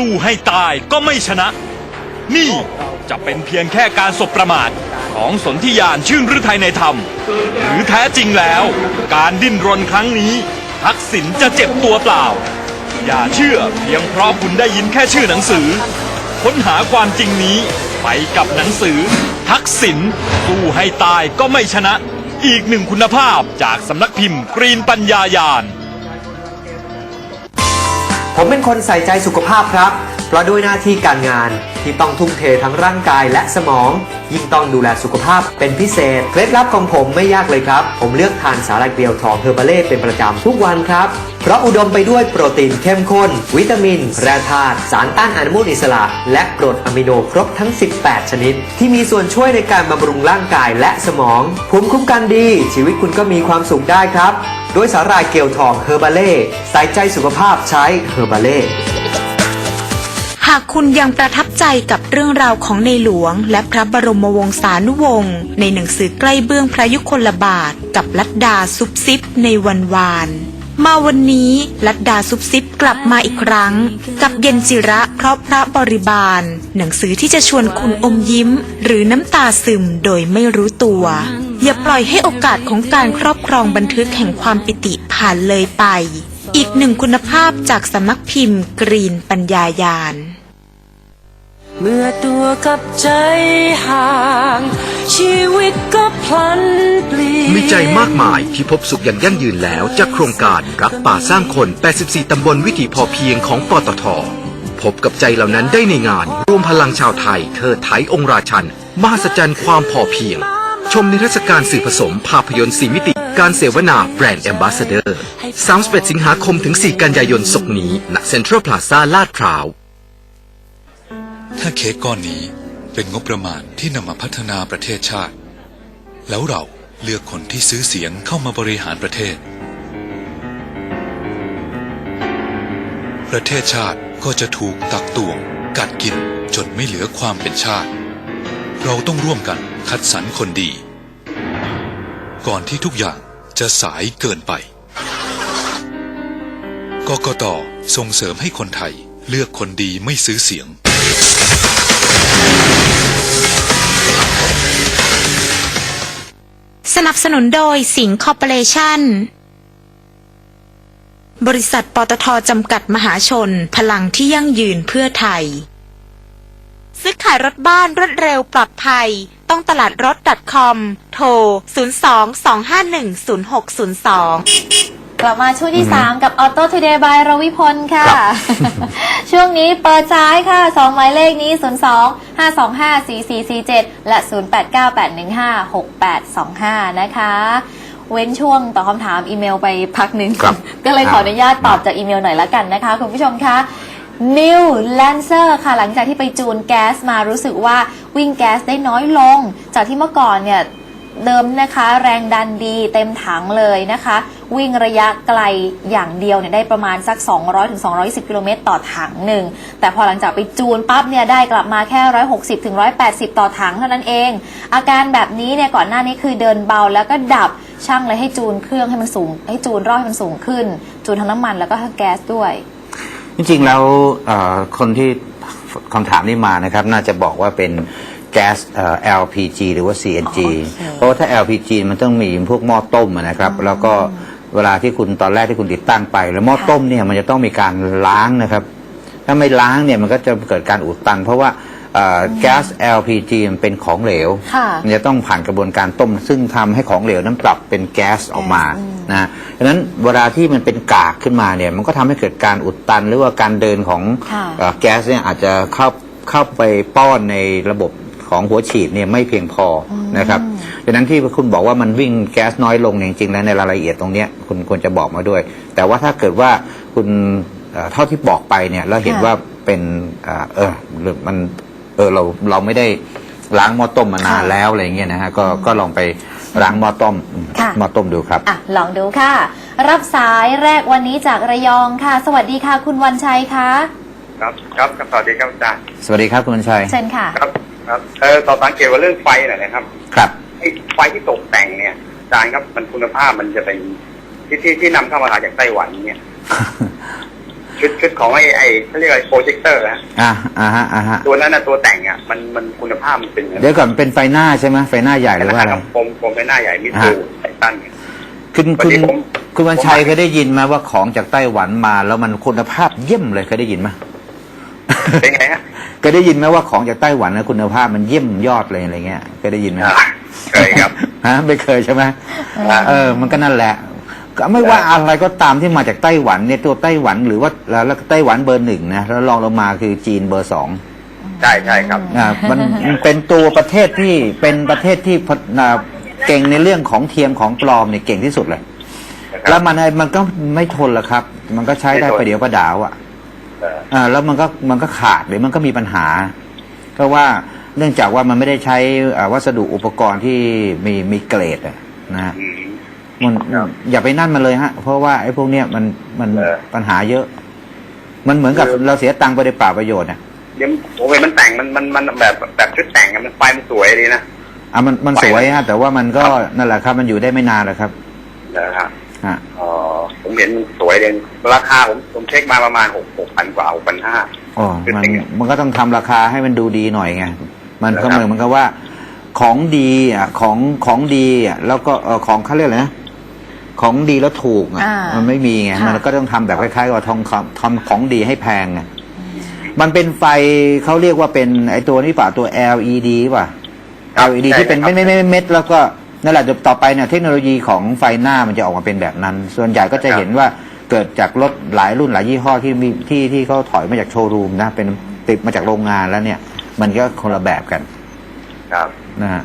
สู้ให้ตายก็ไม่ชนะ นี่จะเป็นเพียงแค่การสบประมาทของสนธิยานชื่นฤทัยในธรรม หรือแท้จริงแล้ว การดิ้นรนครั้งนี้ ทักษิณจะเจ็บตัวเปล่า อย่าเชื่อเพียงเพราะคุณได้ยินแค่ชื่อหนังสือ ค้นหาความจริงนี้ไปกับหนังสือ ทักษิณสู้ให้ตายก็ไม่ชนะ อีกหนึ่งคุณภาพจากสำนักพิมพ์กรีนปัญญายาน ผมเป็นคนใส่ใจสุขภาพครับ เพราะด้วยหน้าที่การงาน ที่ต้องทุ่มเททั้งร่างกายและสมอง ยิ่งต้องดูแลสุขภาพเป็นพิเศษ เคล็ดลับของผมไม่ยากเลยครับ ผมเลือกทานสาหร่ายเกลียวทองเฮอร์บาเล่เป็นประจำทุกวันครับ เพราะอุดมไปด้วยโปรตีนเข้มข้น วิตามิน แร่ธาตุสารต้านอนุมูลอิสระ และกรดอะมิโนครบทั้ง 18 ชนิด ที่มีส่วนช่วยในการบำรุงร่างกายและสมองภูมิคุ้มกันดี ชีวิตคุณก็มีความสุขได้ครับ ด้วยสาหร่ายเกลียวทองเฮอร์บาเล่ใส่ใจสุขภาพใช้เฮอร์บาเล่ากคุณยังประทับใจกับเรื่องราวของในหลวง และพระบรมวงศานุวงศ์ในหนังสือใกล้เบื้องพระยุคลบาท กับลัดดาซุบซิบในวันวาน มาวันนี้ลัดดาซุบซิบกลับมาอีกครั้ง กับเย็นจิระเพราะพระบริบาล หนังสือที่จะชวนคุณอมยิ้ม หรือน้ำตาซึมโดยไม่รู้ตัวอย่าปล่อยให้โอกาสของการครอบครองบันทึกแห่งความปิติผ่านเลยไป อีกหนึ่งคุณภาพจากสำนักพิมพ์กรีนปัญญายาน เมื่อตัวกับใจห่าง ชีวิตก็พลันเปลี่ยนมีใจมากมายที่พบสุขอย่างยั่งยืนแล้วจากโครงการรักป่าสร้างคน 84 ตำบลวิถีพอเพียงของปตท พบกับใจเหล่านั้นได้ในงาน รวมพลังชาวไทย เธอไทยองค์ราชัน มหัศจรรย์ความพอเพียง ชมนิทรรศการสื่อผสมภาพยนตร์สีมิติการเสวนาแบรนด์แอมบาสเดอร์31สิงหาคมถึง 4 กันยายนศกนี้ณเซ็นทรัลพลาซ่าลาดพร้าว ถ้าเค้กก้อนนี้เป็นงบประมาณที่นำมาพัฒนาประเทศชาติ แล้วเราเลือกคนที่ซื้อเสียงเข้ามาบริหารประเทศ ประเทศชาติก็จะถูกตักตวง กัดกินจนไม่เหลือความเป็นชาติ เราต้องร่วมกันคัดสรรคนดี ก่อนที่ทุกอย่างจะสายเกินไปกกตส่งเสริมให้คนไทยเลือกคนดีไม่ซื้อเสียง สนับสนุนโดยสิงห์คอร์ปอเรชั่น บริษัทปตทจำกัดมหาชน พลังที่ยั่งยืนเพื่อไทย ซื้อขายรถบ้านรวดเร็วปลอดภัย ต้องตลาดรถ .com โทร 02-251-0602 กลับมาช่วงที่ 3 กับ Auto Today by รวิพลค่ะครับช่วงนี้เปิดซ้ายค่ะ 2 หมายเลขนี้ 02 525 4447 และ 089815 6825 นะคะ เว้นช่วงตอบคำถามอีเมลไปพักหนึ่งครับก็เลยขออนุญาตตอบจากอีเมลหน่อยละกันนะคะ คุณผู้ชมคะ New Lancer ค่ะ หลังจากที่ไปจูนแก๊สมารู้สึกว่าวิ่งแก๊สได้น้อยลง จากที่เมื่อก่อนเนี่ยเดิมนะคะ แรงดันดีเต็มถังเลยนะคะ วิ่งระยะไกลอย่างเดียวเนี่ยได้ประมาณสัก 200ถึง220 กิโลเมตรต่อถังหนึ่ง แต่พอหลังจากไปจูนปั๊บเนี่ยได้กลับมาแค่ 160ถึง180 ต่อถังเท่านั้นเอง อาการแบบนี้เนี่ยก่อนหน้านี้คือเดินเบาแล้วก็ดับช่างเลยให้จูนเครื่องให้มันสูง ให้จูนรอบให้มันสูงขึ้น จูนทั้งน้ำมันแล้วก็ทั้งแก๊สด้วย จริงๆแล้วเอ่อคนที่คำถามนี้มานะครับ น่าจะบอกว่าเป็นแก๊สเอ่อ LPG หรือว่า CNG อ๋อโอเคเพราะว่าถ้า LPG มันต้องมีพวกหม้อต้มอะนะครับ แล้วก็ เวลาที่คุณตอนแรกที่คุณติดตั้งไป แล้วหม้อต้มเนี่ยมันจะต้องมีการล้างนะครับ ถ้าไม่ล้างเนี่ยมันก็จะเกิดการอุดตัน เพราะว่าเอ่อแก๊ส LPG มันเป็นของเหลวค่ะมันจะต้องผ่านกระบวนการต้ม ซึ่งทำให้ของเหลวนั้นปรับเป็นแก๊สออกมาอืมนะดังนั้นเวลาที่มันเป็นกากขึ้นมาเนี่ยมันก็ทำให้เกิดการอุดตัน หรือว่าการเดินของค่ะเอ่อแก๊สเนี่ยอาจจะเข้าเข้าไปป้อนในระบบของหัวฉีดเนี่ยไม่เพียงพออนะครับ ดังนั้นที่คุณบอกว่ามันวิ่งแก๊สน้อยลงเนี่ยจริงๆแล้วในรายละเอียดตรงเนี้ยคุณควรจะบอกมาด้วย แต่ว่าถ้าเกิดว่าคุณเอ่อเท่าที่บอกไปเนี่ยแล้วเห็นค่ะ ว่าเป็นเอ่อเออหรือมันเออเราเราไม่ได้ล้างหม้อต้มมานานค่ะแล้วอะไรอย่างเงี้ยนะฮะก็ก็ลองไปล้างหม้อต้มค่ะ หม้อต้มดูครับ อะ ลองดูค่ะ รับสายแรกวันนี้จากระยองค่ะ สวัสดีค่ะ คุณวันชัยคะครับครับครับสวัสดีครับอาจารย์สวัสดีครับคุณบัญชัยเชิญค่ะ ครับครับเออต่อสังเกตว่าเรื่องไฟหน่อยนะครับ ครับ ไอ้ไฟที่ตกแต่งเนี่ยอาจารย์ครับมันคุณภาพมันจะเป็นที่ที่ที่นำเข้ามาจากไต้หวันเนี่ยชุดชุดของไอ้ไอ้เขาเรียกอะไรโปรเจคเตอร์ฮะอ่าอ่าฮะอ่าฮะตัวนั้นนะตัวแต่งอะมันมันคุณภาพมันเป็นยังไงเดี๋ยวก่อนเป็นไฟหน้าใช่ไหมไฟหน้าใหญ่หรือว่าอะไรผมผมเป็นหน้าใหญ่มิสูไททันเนี่ยคุณพอคุณดีผมคุณวันชัยเคยได้ยินไหมว่าของจากไต้หวันมาแล้วมันคุณภาพเยี่ยมเลยเคยได้ยินไหมเป็นไงฮะเคยได้ยินไหมว่าของจากไต้หวันนะคุณภาพมันเยี่ยมยอดเลยอะไรเงี้ยเคยได้ยินไหมอ่า เคยครับ ฮะไม่เคยใช่ไหมอ่าเออ มันก็นั่นแหละ ก็ไม่ว่าอะไรก็ตามที่มาจากไต้หวันเนี่ยตัวไต้หวันหรือว่าแล้วแล้วไต้หวันเบอร์หนึ่งนะแล้วรองลงมาคือจีนเบอร์สองใช่ใช่ครับอ่ามันมันเป็นตัวประเทศที่เป็นประเทศที่พัฒนาเก่งในเรื่องของเทียมของปลอมเนี่ยเก่งที่สุดเลย นะครับแล้วมันมันก็ไม่ทนหรอกครับ มันก็ใช้ได้ไม่ทนประเดี๋ยวประดาวอะ เออ อ่าแล้วมันก็มันก็ขาดหรือมันก็มีปัญหาเพราะว่า เนื่องจากว่ามันไม่ได้ใช้อ่าวัสดุอุปกรณ์ที่มีมีเกรดอะนะฮะอืมมันครับอย่าไปนั่นมันเลยฮะ เพราะว่าไอ้พวกเนี้ยมันมันเออปัญหาเยอะ มันเหมือนกับคือเราเสียตังค์ไปในเปล่าประโยชน์อะเดี๋ยวผมเห็นมันแต่งมันมันมันแบบแบบชุดแต่งอะมันไฟมันสวยดีนะอะมันมันไปสวยฮะแต่ว่ามันก็นั่นแหละครับ มันอยู่ได้ไม่นานหรอกครับนะครับฮะอ๋อผมเห็นมันสวยเลยราคาผมผมเช็คมาประมาณหกหกพันกว่าหกพันห้าอ๋อคือมันเป็นไงมันก็ต้องทำราคาให้มันดูดีหน่อยไง มันก็นะครับเหมือนมันก็ว่า ของดีอะของของดีอะแล้วก็เออของเขาเรียกอะไรนะของดีแล้วถูกอะอ่ามัมันไม่มีไงค่ะ มันก็ต้องทำแบบคล้ายๆกับทองคำทำของดีให้แพงไงมันเป็นไฟเขาเรียกว่าเป็นไอตัวนี้ป่ะตัว LED ป่ะ ครับ LED ใช่ที่เป็นครับไม่ไม่ไม่เม็ดแล้วก็นั่นแหละเดี๋ยวต่อไปเนี่ยเทคโนโลยีของไฟหน้ามันจะออกมาเป็นแบบนั้น ส่วนใหญ่ก็จะครับเห็นว่าเกิดจากรถหลายรุ่นหลายยี่ห้อที่มีที่ที่เขาถอยมาจากโชว์รูมนะเป็นติดมาจากโรงงานแล้วเนี่ย มันก็คนละแบบกันครับนะฮะ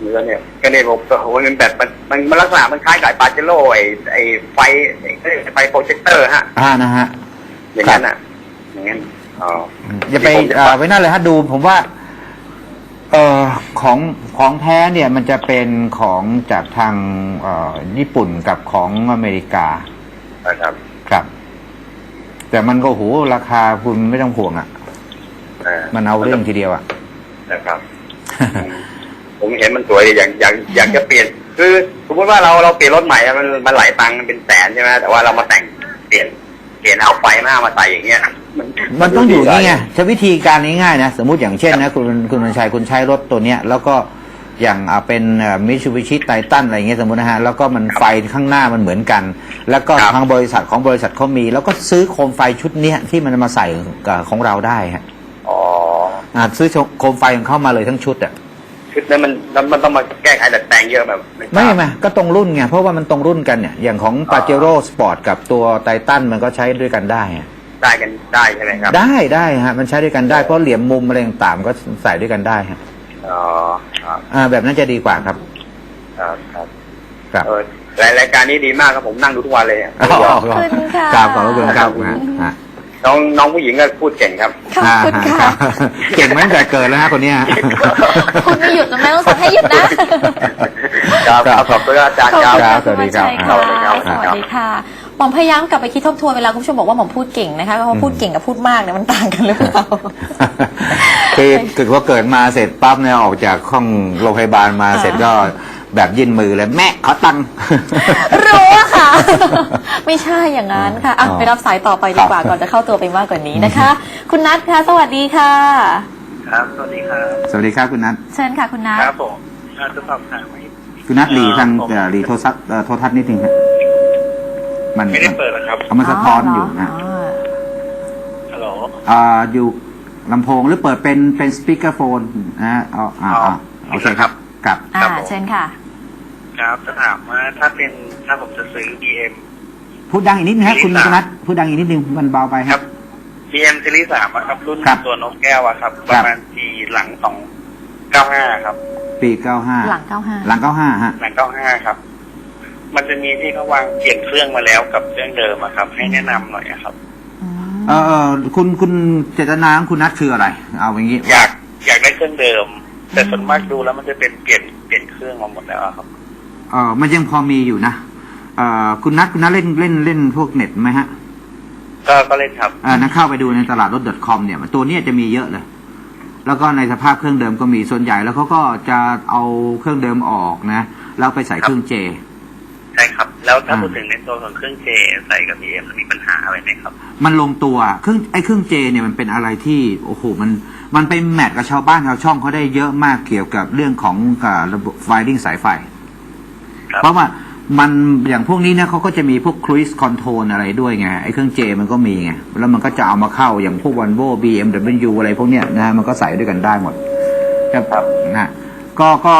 เนื้อเนี่ยก็เนี่ยผมโอ้โหมันแบบมันมันมันลักษณะมันคล้ายกับไอ้ปาเจโร่ไอ้ไอ้ไฟไอ้เขาเรียกไฟโปรเจคเตอร์ฮะอ่านะฮะอย่างนั้นอะอย่างนั้นอ๋ออย่าไปที่ผมจะเอ่อไว้นั่นเลยฮะดูผมว่าเอ่อของของแท้เนี่ยมันจะเป็นของจากทางเอ่อญี่ปุ่นกับของอเมริกานะครับครับ แต่มันก็โหราคาคุณไม่ต้องห่วงอะ่ะเออ มันเอาเรื่องทีเดียวอะ่ะนะครับ ผมเห็นมันสวยดีอยากอยากอยากจะเปลี่ยน คือสมมติว่าเราเราเปลี่ยนรถใหม่อะมันมันหลายตังค์มันเป็นแสนใช่ไหมแต่ว่าเรามาแต่งเปลี่ยนเปลี่ยนเอาไฟหน้ามาใส่อย่างเงี้ยมันมันต้องอยู่นี่ไงใช้วิธีการง่ายๆนะ สมมุติอย่างเช่นนะคุณคุณวันชัยคุณใช้รถตัวเนี้ย แล้วก็อย่างอ่าเป็นมิชูบิชิไททันอะไรเงี้ยสมมตินะฮะแล้วก็มันไฟข้างหน้ามันเหมือนกัน แล้วก็ทางบริษัทของบริษัทเขามี แล้วก็ซื้อโคมไฟชุดเนี้ยที่มันมาใส่กับของเราได้ฮะ อ๋ออ่าซื้อโคมไฟของเข้ามาเลยทั้งชุดอะชุดนั้นมันมันมันต้องมาแก้ไขดัดแปลงเยอะแบบไม่ไม่ก็ตรงรุ่นไงเพราะว่ามันตรงรุ่นกันเนี่ยอย่างของปาเจโร่สปอร์ตกับตัวไททันมันก็ใช้ด้วยกันได้อะได้กันได้ใช่ไหมครับได้ได้ฮะมันใช้ด้วยกันได้เพราะเหลี่ยมมุมอะไรต่างๆก็ใส่ด้วยกันได้ฮะอ๋อครับอ่าแบบนั้นจะดีกว่าครับ ครับครับครับ เออรายรายการนี้ดีมากครับผมนั่งดูทุกวันเลยอะอ๋อขอบคุณค่ะ ครับขอบพระคุณครับฮะฮะ น้องน้องผู้หญิงก็พูดเก่งครับ ขอบคุณอ่าค่ะรับเก่งมาตั้งแต่เกิดแล้วฮะคนเนี้ย คุณไม่หยุดนะแม่ต้องสั่งให้หยุดนะ ครับครับขอบคุณอาจารย์ครับครับสวัสดีครับขอบสวัสดีณครับ สวัสดีค่ะ หมอมพยายามกลับไปคิดทบทวนเวลาคุณผู้ชมบอกว่าหมอมพูดเก่งนะคะเพราะว่าพูดเก่งกับพูดมากเนี่ยมันต่างกันหรือเปล่า คือคือว่าเกิดมาเสร็จปั๊บเนี่ยออกจากห้องโรงพยาบาลมาเสร็จก็แบบยื่นมือเลยแม่ขอตังค์รู้อะค่ะ ไม่ใช่อย่างนั้นค่ะอะอ๋อไปรับสายต่อไปดีกว่าครับก่อนจะเข้าตัวไปมากกว่านี้นะคะ คุณนัทค่ะ สวัสดีค่ะ ครับ สวัสดีครับ สวัสดีครับคุณนัทเชิญค่ะคุณนัทครับผมอาจะสอบถามไหมคุณนัทหลีทางเอ่อหลีโทรศัพท์เอ่อโทรทัศน์นิดนึงฮะมันไม่ได้เปิดหรอครับเอามันสะท้อนอยู่นะฮัลโหลอ่าอยู่ลำโพงหรือเปิดเป็นเป็นสปีกเกอร์โฟนนะฮะเอาอ่าอ๋ออ่าโอเคครับครับอ่าครับผมเชิญค่ะ ครับจะถามว่าถ้าเป็น ถ้าผมจะซื้อ BM พูดดังอีกนิดนึงฮะคุณซีรีส์คุณนัทพูดดังอีกนิดนึงมันเบาไปคครัรับบ BM ซีรีส์สามอะครับ รุ่นครับตัวนกแก้วอะครับ คปรับ ระมาณปีหลังสองเก้าห้าครับ ปีเก้าห้าหลังเก้าห้าหลังเก้าห้าฮะ หลังเก้าห้าครับ มันจะมีที่เขาวางเปลี่ยนเครื่องมาแล้วกับเครื่องเดิมอะครับ ให้แนะนำหน่อยอะครับ เออเอ่อคุณคุณเจตนาของคุณนัทคืออะไร เอาอย่างนี้อยากอยากได้เครื่องเดิม แต่ส่วนมากดูแล้วมันจะเป็นเปลี่ยนเปลี่ยนเครื่องมาหมดแล้วอะครับ เออมันยังพอมีอยู่นะเออคุณนัทคุณนัทเล่นเล่นเล่นพวกเน็ตไหมฮะก็ก็เล่นครับเออนะเข้าไปดูในตลาดรถ .com เนี่ยตัวเนี้ยจะมีเยอะเลย แล้วก็ในสภาพเครื่องเดิมก็มีส่วนใหญ่แล้วเขาก็จะเอาเครื่องเดิมออกนะแล้วไปใส่เครื่องเจ ใช่ครับจแล้วถ้าอ่าพูดถึงในตัวของเครื่องเจใส่กับ BM มันมีปัญหาอะไรไหมครับ มันลงตัวเครื่องไอ้เครื่องเจเนี่ยมันเป็นอะไรที่โอ้โหมันมันไปแมทกับชาวบ้านชาวช่องเขาได้เยอะมากเกี่ยวกับเรื่องของอ่าระบบไฟดิ้งสายไฟครับเพราะว่า มันอย่างพวกนี้เนี่ยเขาก็จะมีพวกครู i สคอนโทรลอะไรด้วยไงไอ้เครื่องเจมันก็มีไงแล้วมันก็จะเอามาเข้าอย่างพวกวันโว BMW อะไรพวกเนี้ยนะมันก็ใส่ด้วยกันได้หมดครับนะก็ก็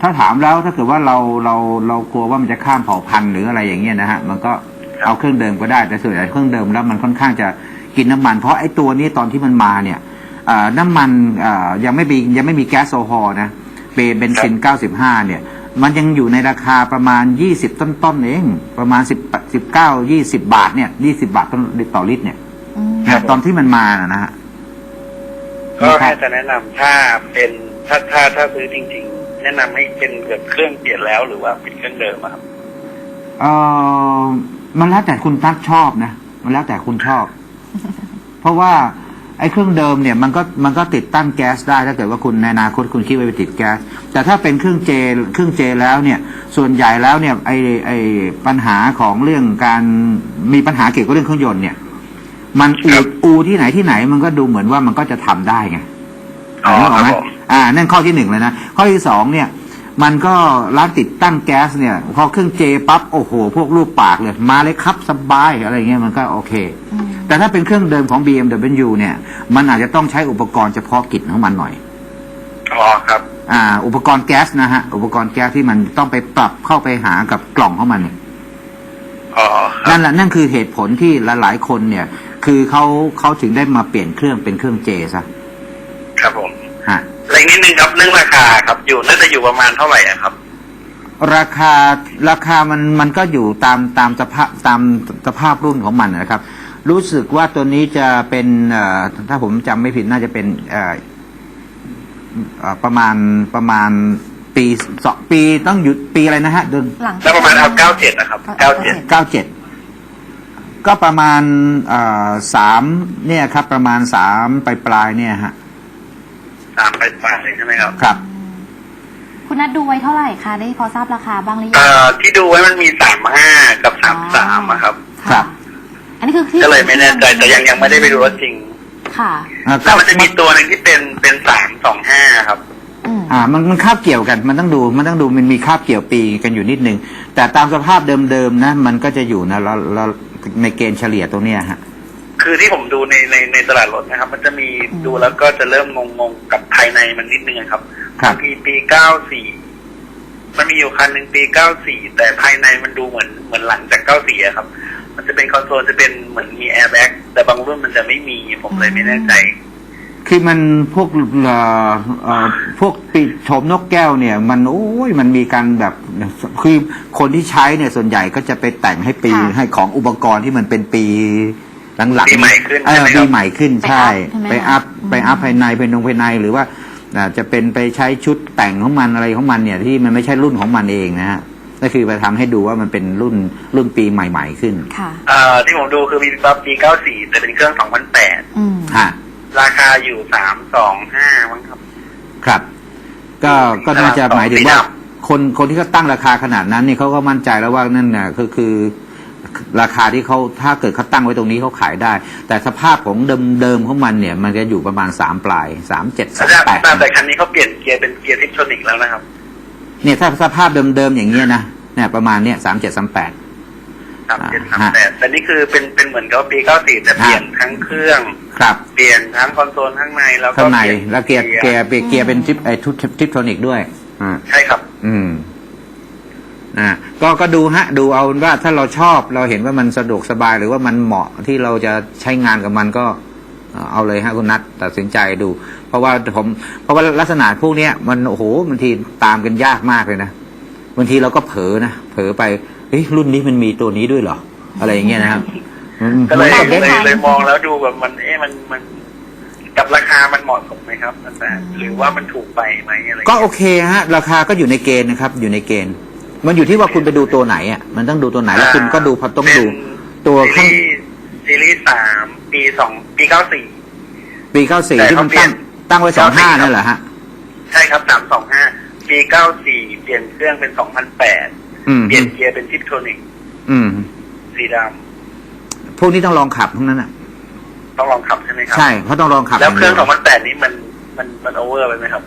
ถ้าถามแล้วถ้าเกิดว่าเราเราเรากลัวว่ามันจะข้ามเผ่าพันธุ์หรืออะไรอย่างเงี้ยนะฮะมันก็เอาเครื่องเดิมก็ได้แต่ส่วนใหญ่เครื่องเดิมแล้วมันค่อนข้างจะกินน้ำมัน เพราะไอ้ตัวนี้ตอนที่มันมาเนี่ยอ่าน้ำมันอ่ายังไม่มียังไม่มีแก๊สโซฮอล์นะเบเบนซิน95เนี่ย มันยังอยู่ในราคาประมาณ 20 ต้นๆเอง ประมาณ10 19 20 บาทเนี่ย20 บาทต่อลิตรเนี่ยอืมนะตอนที่มันมานะนะฮะก็แค่จะแนะนำถ้าเป็นถ้าถ้าถ้าซื้อจริง ๆ แนะนำให้เป็นแบบเครื่องเปลี่ยนแล้วหรือว่าเป็นเครื่องเดิมอะครับ เออมันแล้วแต่คุณตั๊กชอบนะ มันแล้วแต่คุณชอบ เพราะว่า ไอ้เครื่องเดิมเนี่ยมันก็มันก็ติดตั้งแก๊สได้ถ้าเกิดว่าคุณในอนาคตคุณคิดว่าไปติดแก๊สแต่ถ้าเป็นเครื่องเจเครื่องเจแล้วเนี่ยส่วนใหญ่แล้วเนี่ยไอ้ไอ้ปัญหาของเรื่องการมีปัญหาเกี่ยวกับเรื่องเครื่องยนต์เนี่ย มันอูครับอูที่ไหนที่ไหนมันก็ดูเหมือนว่ามันก็จะทำได้ไงอ๋อนึกออกไหมครับผมอ่า นั่นข้อที่หนึ่งเลยนะข้อที่สองเนี่ย มันก็ร้านติดตั้งแก๊สเนี่ยพอเครื่องเจปั๊บโอ้โห พวกรูปปากเลยมาเลยครับสบายอะไรเงี้ยมันก็โอเค แต่ถ้าเป็นเครื่องเดิมของ BMW เนี่ย มันอาจจะต้องใช้อุปกรณ์เฉพาะกิจของมันหน่อยอ๋อครับ อ่า อุปกรณ์แก๊สนะฮะ อุปกรณ์แก๊สที่มันต้องไปปรับเข้าไปหากับกล่องของมันเนี่ยอ๋อครับนั่นแหละนั่นคือเหตุผลที่หลายๆคนเนี่ย คือเขาเขาถึงได้มาเปลี่ยนเครื่องเป็นเครื่องเจซะครับผมฮะอะไรนิดนึงครับเรื่องราคาครับอยู่น่าจะอยู่ประมาณเท่าไหร่อะครับ ราคาราคามันมันก็อยู่ตามตามสภาพตามสภาพรุ่นของมันนะครับ รู้สึกว่าตัวนี้จะเป็นเอ่อถ้าผมจำไม่ผิดน่าจะเป็นเอ่อเอ่อประมาณประมาณปีสองปีต้องหยุดปีอะไรนะฮะเดือนหลังแล้วประมาณเอาเก้าเจ็ดนะครับเก้าเจ็ดเก้าเจ็ดก็ประมาณเอ่อสามเนี่ยครับ ประมาณสามปลายปลายๆเนี่ยฮะสามไปปลายเลยใช่ไหมครับครับ คุณนัดดูไว้เท่าไหร่คะได้พอทราบราคาบ้างหรือยัเอ่อที่ดูไว้มันมีสามห้ากับสามสามอะครับ ครัค่ะบ อันนี้คือที่ก็เลยไม่แน่ใจแต่ยังยังไม่ได้ไปดูรถจริง ค่ะ อ่าแล้วมันจะมีตัวหนึ่งที่เป็นเป็นสามสองห้าครับ อืมอ่ามันมันคาบเกี่ยวกัน มันต้องดูมันต้องดูมันมีคาบเกี่ยวปีกันอยู่นิดนึง แต่ตามสภาพเดิมๆนะ มันก็จะอยู่นะแล้วแล้วในเกณฑ์เฉลี่ยตรงเนี้ยฮะ คือที่ผมดูในในในตลาดรถนะครับ มันจะมีดูแล้วก็จะเริ่มงงๆกับภายในมันนิดนึงครับครับบางทีปีเก้าสี่มันมีอยู่คันหนึ่งปีเก้าสี่แต่ภายในมันดูเหมือนเหมือนหลังจากเก้าสี่ครับ มันจะเป็นคอนโซลจะเป็นเหมือนมีแอร์แบ็กแต่บางรุ่นมันจะไม่มีผมเลยไม่แน่ใจ คือมันพวกเอ่อเอ่อพวกปีโฉมนกแก้วเนี่ย มันโอ้ยมันมีการแบบคือคนที่ใช้เนี่ยส่วนใหญ่ก็จะไปแต่งให้ปีค่ะให้ของอุปกรณ์ที่มันเป็นปีหลังๆปีใหม่ขึ้นเอใช่อไหมครับ ปีใหม่ขึ้นใช่ ไปไปอัอัพพใช่ไหม ไปอัพภายในภายนงภายในหรือว่าอ่าจะเป็นไปใช้ชุดแต่งของมันอะไรของมันเนี่ย ที่มันไม่ใช่รุ่นของมันเองนะฮะ ก็คือไปทำให้ดูว่ามันเป็นรุ่นรุ่นปีใหม่ ๆ ขึ้นค่ะ เอ่อที่ผมดูคือมีปั๊บปีเก้าสี่แต่เป็นเครื่องสองพันแปดอืม ฮะราคาอยู่สามสองห้ามั้งครับ ครับ ก็ก็น่าจะหมายถึงว่าสีดคนคนที่เขาตั้งราคาขนาดนั้นนี่เขาก็มั่นใจแล้วว่านั่นน่ะคือคือ ราคาที่เขาถ้าเกิดเขาตั้งไว้ตรงนี้เขาขายได้ แต่สภาพของเดิมเดิมของมันเนี่ย มันจะอยู่ประมาณสามปลายสามเจ็ดสามแต่แปดแต่คันนี้เขาเปลี่ยนเกียร์เป็นเกียร์ทิปโทนิกแล้วนะครับ เนี่ยถ้าสภาพเดิมๆอย่างเงี้ยนะเนี่ยประมาณเนี่ยสามเจ็ดสามแปดสามเจ็ดสามฮะแปดแต่นี่คือเป็นเป็นเหมือนกับปีเก้าสี่แต่เปลี่ยนทั้งเครื่องครับเปลี่ยนทั้งคอนโซลข้างในแล้วก็ข้างในปยแล้วเกียร์เกียร์เกียร์เป็นทิปไอ้ทุทิปโทนิกด้วยอ่าใช่ครับ อืมอ่าก็ก็ดูฮะ ดูเอาว่าถ้าเราชอบเราเห็นว่ามันสะดวกสบายหรือว่ามันเหมาะที่เราจะใช้งานกับมันก็เอ่อเอาเลยฮะคุณนัทตัดสินใจดู เพราะว่าผมเพราะว่าลักษณะพวกเนี้ยมันโอ้โหบางทีตามกันยากมากเลยนะบางทีเราก็เผลอนะเผลอไปเฮ้ยรุ่นนี้มันมีตัวนี้ด้วยเหรออะไรอย่างเงี้ยนะครับอืมก็เลยหมือนเลกับยเด็กเลยมองแล้วดูแบบมันเอ๊ะมันมันกับราคามันเหมาะสมไหมครับอาจารย์หรือว่ามันถูกไปไหมอะไรก็โอเคฮะ ราคาก็อยู่ในเกณฑ์นะครับ อยู่ในเกณฑ์ มันอยู่ที่ว่าคุณไปดูตัวไหนอะมันต้องดูตัวไหนแล้วคุณก็ดูพอต้องดู ตัวข้างซีรีส์ซีรีส์สามปีสองปีเก้าสี่ปีเก้าสี่แต่ที่มันเขาเปลี่ตั้ยงน ตั้งไว้สองห้า94นั่นแหละฮะ ใช่ครับสามสองห้าปีเก้าสี่เปลี่ยนเครื่องเป็นสองพันแปดอืมเปลี่ยนเกียร์เป็นทิปโทนิกอืม สีดพวกนี้ต้องลองขับทั้งนั้นอะำต้องลองขับใช่ไหมครัใช่เขาต้องลองขับแล้วเครื่องย่าสดีองพันแปดนี้มันมันมันโอเวอร์ไปไหมครับ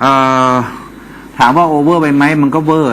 เอ่อถามว่าโอเวอร์ไปไหมมันก็เวอร์